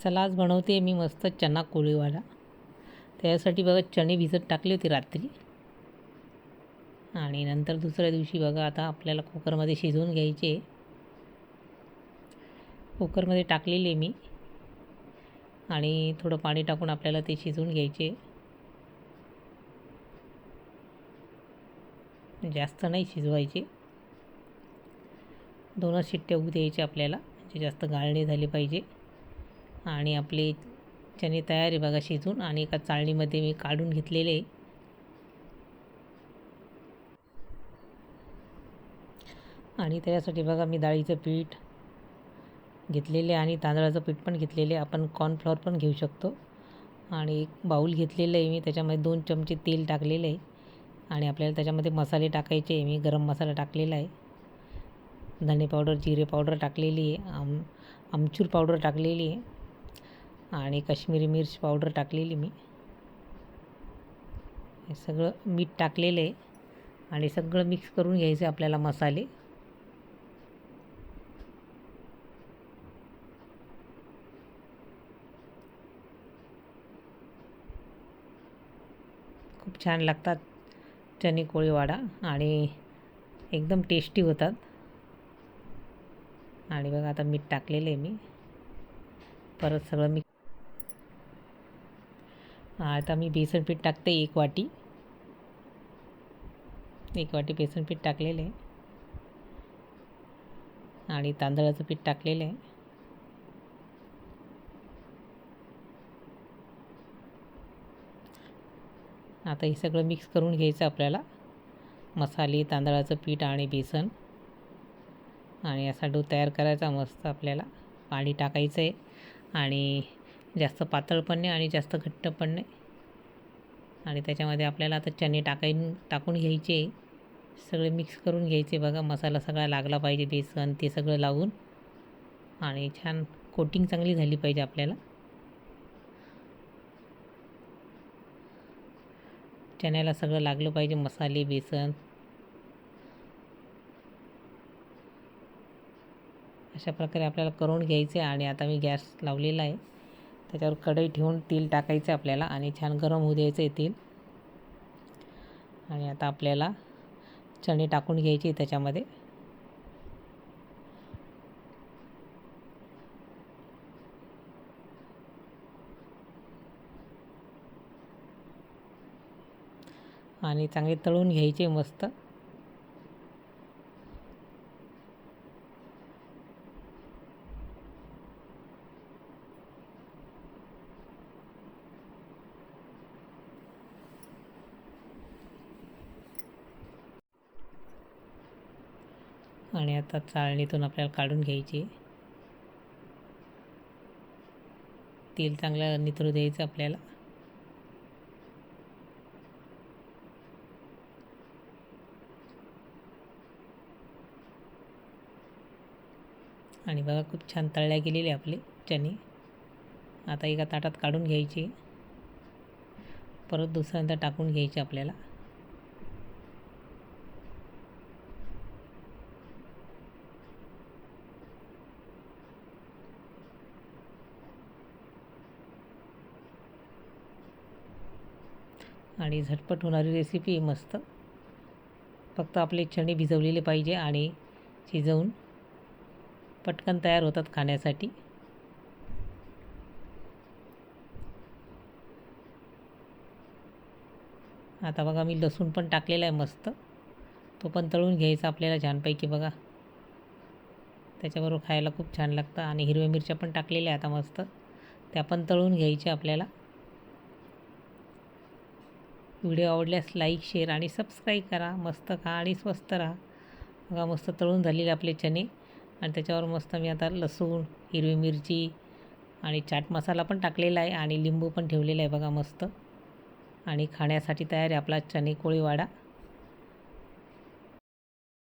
चला आज बनवते मी मस्त चना कोळीवाला. त्यासाठी बघा चणे भिजत टाकले होते रात्री. आणि नंतर दुसऱ्या दिवशी बघा आता आपल्याला कुकरमध्ये शिजवून घ्यायचे. कुकरमध्ये टाकलेले मी. आणि थोडं पाणी टाकून आपल्याला ते शिजवून घ्यायचे. जास्त नाही शिजवायचे. दोनच शिट्ट्या उभू द्यायचे आपल्याला म्हणजे जास्त गाळणे झाले पाहिजे. आणि आपले चणे तयार आहे बघा शिजून आणि एका चाळणीमध्ये मी काढून घेतलेले आणि त्याच्यासाठी बघा मी डाळीचं पीठ घेतलेले आणि तांदळाचं पीठ पण घेतलेले आपण कॉर्नफ्लॉवर पण घेऊ शकतो. आणि एक बाऊल घेतलेलं आहे मी त्याच्यामध्ये दोन चमचे तेल टाकलेलं आहे. आणि आपल्याला त्याच्यामध्ये मसाले टाकायचे आहे. मी गरम मसाला टाकलेला आहे. धणे पावडर जिरे पावडर टाकलेली आहे. आम आमचूर पावडर टाकलेली आहे. आणि काश्मीरी मिर्च पावडर टाकलेली मी. हे सगळं मीठ टाकलेलं आहे आणि सगळं मिक्स करून घ्यायचे आपल्याला मसाले. खूप छान लागतात चणे कोळीवाडा आणि एकदम टेस्टी होतात. आणि बघा आता मीठ टाकलेलं आहे मी. परत सगळं मी आता मी बेसन पीठ टाकते एक वाटी. एक वाटी बेसन पीठ टाकलेलं आहे. आणि तांदळाचं पीठ टाकलेलं आहे. आता हे सगळं मिक्स करून घ्यायचं आपल्याला. मसाले तांदळाचं पीठ आणि बेसन. आणि असा डो तयार करायचा मस्त आपल्याला. पाणी टाकायचं आहे. आणि जास्त पातळ पण नाही आणि जास्त घट्ट पण नाही. आणि त्याच्यामध्ये आपल्याला आता चणे टाकायन टाकून घ्यायचे. सगळे मिक्स करून घ्यायचे बघा. मसाला सगळा लागला पाहिजे बेसन ते सगळं लावून. आणि छान कोटिंग चांगली झाली पाहिजे आपल्याला. चण्याला सगळं लागलं पाहिजे मसाले बेसन. अशा प्रकारे आपल्याला करून घ्यायचे आणि आता मी गॅस लावलेला आहे. त्याच्यावर कढई ठेवून तेल टाकायचं आपल्याला आणि छान गरम होऊ द्यायचं आहे तेल. आणि आता आपल्याला चणे टाकून घ्यायचे त्याच्यामध्ये. आणि चांगले तळून घ्यायचे मस्त. आणि आता चाळणीतून आपल्याला काढून घ्यायची. तेल चांगलं निथरू द्यायचं आपल्याला. आणि बघा खूप छान तळल्या गेलेले आपले चणे. आता एका ताटात काढून घ्यायचे. परत दुसऱ्यांदा टाकून घ्यायचे आपल्याला. आणि झटपट होणारी रेसिपी मस्त. फक्त आपले चणे भिजवलेले पाहिजे आणि शिजवून पटकन तयार होतात खाण्यासाठी. आता बघा मी लसूण पण टाकलेला आहे मस्त. तो पण तळून घ्यायचा आपल्याला छानपैकी बघा. त्याच्याबरोबर खायला खूप छान लागतं आणि हिरव्या मिरच्या पण टाकलेल्या आता मस्त. त्या पण तळून घ्यायच्या आपल्याला. व्हिडिओ आवडल्यास लाईक शेअर आणि सबस्क्राईब करा. मस्त खा आणि स्वस्त राहा. बघा मस्त तळून झालेले आपले चणे. आणि त्याच्यावर मस्त मी आता लसूण हिरवी मिरची आणि चाट मसाला पण टाकलेला आहे आणि लिंबू पण ठेवलेला आहे बघा मस्त. आणि खाण्यासाठी तयार आहे आपला चणे कोळीवाडा.